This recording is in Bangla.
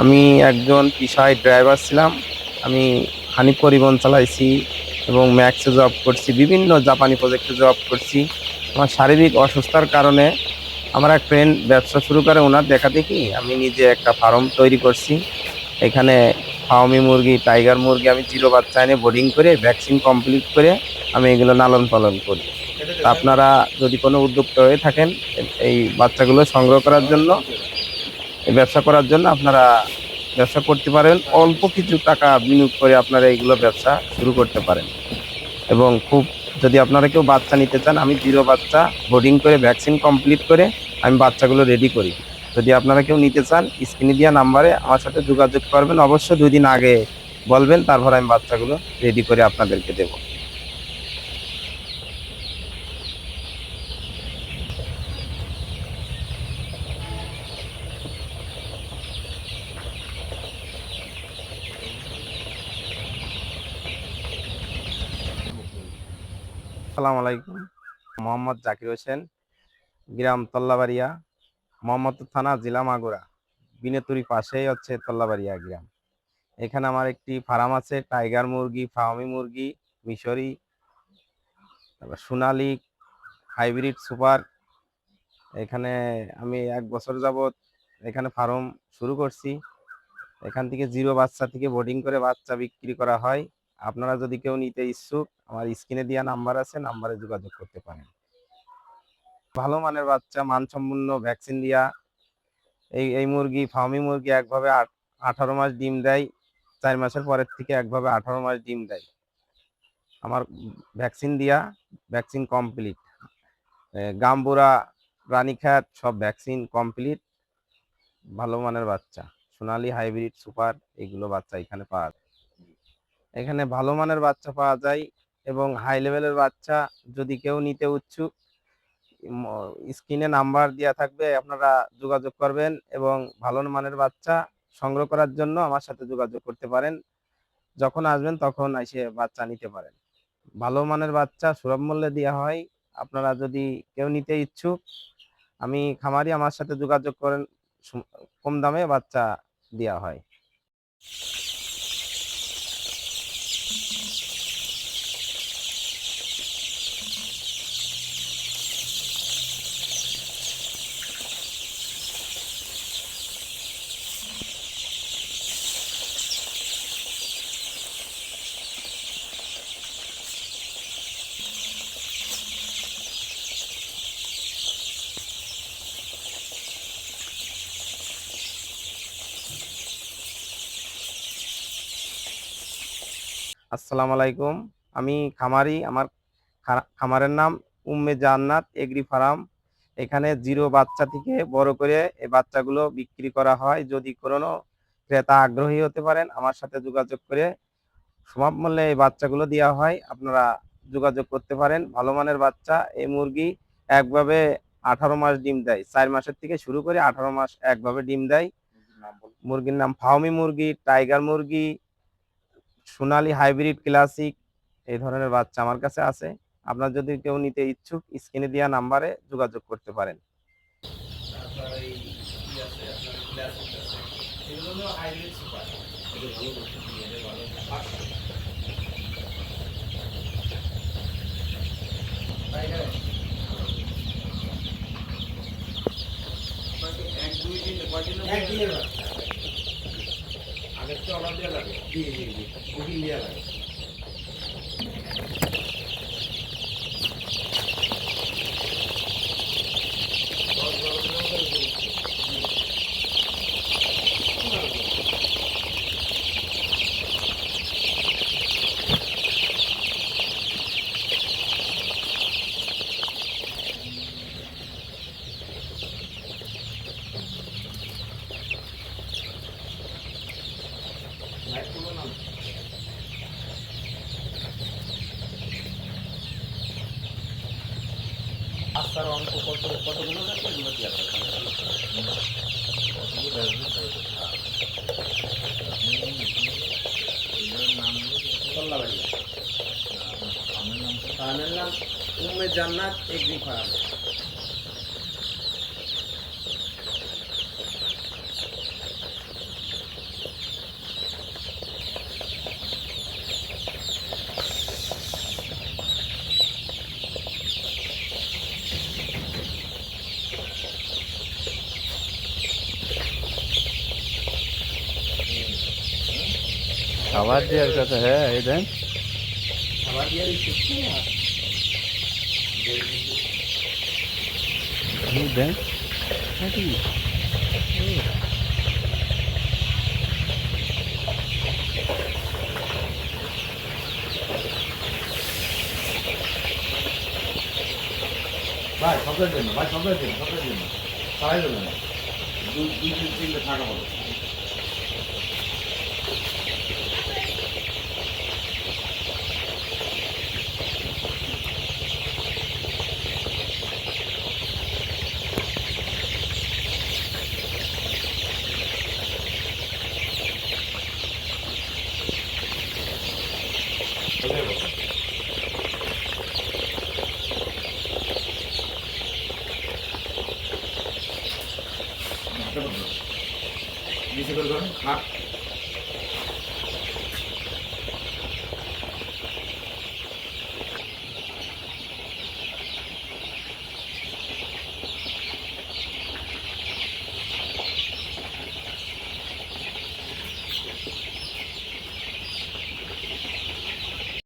আমি একজন পেশায় ড্রাইভার ছিলাম। আমি হানি পরিবহন চালাইছি এবং ম্যাক্সে জব করছি, বিভিন্ন জাপানি প্রজেক্টে জব করছি। আমার শারীরিক অসুস্থতার কারণে আমার এক ফ্রেন্ড ব্যবসা শুরু করে, ওনার দেখা দেখি আমি নিজে একটা ফার্ম তৈরি করছি। এখানে ফাউমি মুরগি, টাইগার মুরগি আমি জিরো বাচ্চা এনে বোর্ডিং করে, ভ্যাকসিন কমপ্লিট করে আমি এগুলো লালন পালন করি। আপনারা যদি কোনো উদ্যোক্তা হয়ে থাকেন, এই বাচ্চাগুলো সংগ্রহ করার জন্য ব্যবসা করার জন্য আপনারা ব্যবসা করতে পারেন, অল্প কিছু টাকা বিনিয়োগ করে আপনারা এইগুলো ব্যবসা শুরু করতে পারেন। এবং খুব, যদি আপনারা কেউ বাচ্চা নিতে চান, আমি জিরো বাচ্চা বোর্ডিং করে ভ্যাকসিন কমপ্লিট করে, আমি বাচ্চাগুলো রেডি করি। যদি আপনারা কেউ নিতে চান স্ক্রিনে দেওয়া নাম্বারে আমার সাথে যোগাযোগ করবেন, অবশ্যই দুই দিন আগে বলবেন, তারপর আমি বাচ্চাগুলো রেডি করে আপনাদেরকে দেবো। আসসালামু আলাইকুম। মোহাম্মদ জাকির হোসেন, গ্রাম তল্লাবাড়িয়া, মোহাম্মদপুর থানা, জেলা মাগুরা। বিনেতুরি পাশেই হচ্ছে তল্লাবাড়িয়া গ্রাম। এখানে আমার একটি ফার্ম আছে, টাইগার মুরগি ফার্মি মুরগি, মিশরি, তারপর সোনালি হাইব্রিড সুপার। এখানে আমি এক বছর যাবত এখানে ফার্ম শুরু করছি। এখান থেকে জিরো বাচ্চা থেকে বোর্ডিং করে বাচ্চা বিক্রি করা হয়। আপনারা যদি কেউ নিতে ইচ্ছুক, আমার স্ক্রিনে দেওয়া নাম্বার আছে, নাম্বারে যোগাযোগ করতে পারেন। ভালো মানের বাচ্চা, মানসম্পন্ন ভ্যাকসিন দিয়া। এই এই মুরগি, ফার্মি মুরগি একভাবে আঠারো মাস ডিম দেয়, চার মাসের পরের থেকে একভাবে আঠারো মাস ডিম দেয়। আমার ভ্যাকসিন দিয়া ভ্যাকসিন কমপ্লিট গাম্বুরা রানীখ্যাত সব ভ্যাকসিন কমপ্লিট ভালো মানের বাচ্চা, সোনালি হাইব্রিড সুপার, এগুলো বাচ্চা এখানে পাওয়া যায়। এখানে ভালো মানের বাচ্চা পাওয়া যায় এবং হাই লেভেলের বাচ্চা যদি কেউ নিতে উৎসুক স্ক্রিনে নাম্বার দেওয়া থাকবে, আপনারা যোগাযোগ করবেন এবং ভালো মানের বাচ্চা সংগ্রহ করার জন্য আমার সাথে যোগাযোগ করতে পারেন। যখন আসবেন তখন এসে বাচ্চা নিতে পারেন। ভালো মানের বাচ্চা সুলভ মূল্যে দেওয়া হয়। আপনারা যদি কেউ নিতে ইচ্ছুক, আমি খামারি আমার সাথে যোগাযোগ করেন কম দামে বাচ্চা দেওয়া হয়। আসসালামু আলাইকুম। আমি খামারি আমার খামারের নাম উম্মে জান্নাত এগ্রি ফার্ম। এখানে জিরো বাচ্চা থেকে বড় করে এই বাচ্চাগুলো বিক্রি করা হয়। যদি কোনো ক্রেতা আগ্রহী হতে পারেন আমার সাথে যোগাযোগ করে সমাপ মূল্যে এই বাচ্চাগুলো দেওয়া হয়। আপনারা যোগাযোগ করতে পারেন। ভালো মানের বাচ্চা এই মুরগি একভাবে আঠারো মাস ডিম দেয়। চার মাসের থেকে শুরু করে আঠারো মাস একভাবে ডিম দেয়। মুরগির নাম ফাউমি মুরগি টাইগার মুরগি সোনালি হাইব্রিড ক্লাসিক এই ধরনের বাচ্চা আমার কাছে আছে আপনার যদি কেউ নিতে ইচ্ছুক স্ক্রিনে দেওয়া নাম্বারে যোগাযোগ করতে পারেন লাগে চলা দেওয়া লাগে জি জি জি লাগে ফার্মের নাম উম্মে জান্নাত এগ্রি ফার্ম খাবার দেওয়ার কথা হ্যাঁ এই দেন। খাবার এই দেন। ভাই সবের জন্য, ভাই সবের জন্য সবের জন্য। সবাই দেবেন দুই তিন, তিনটে থাকা হলো নিচে করে ধরুন হাত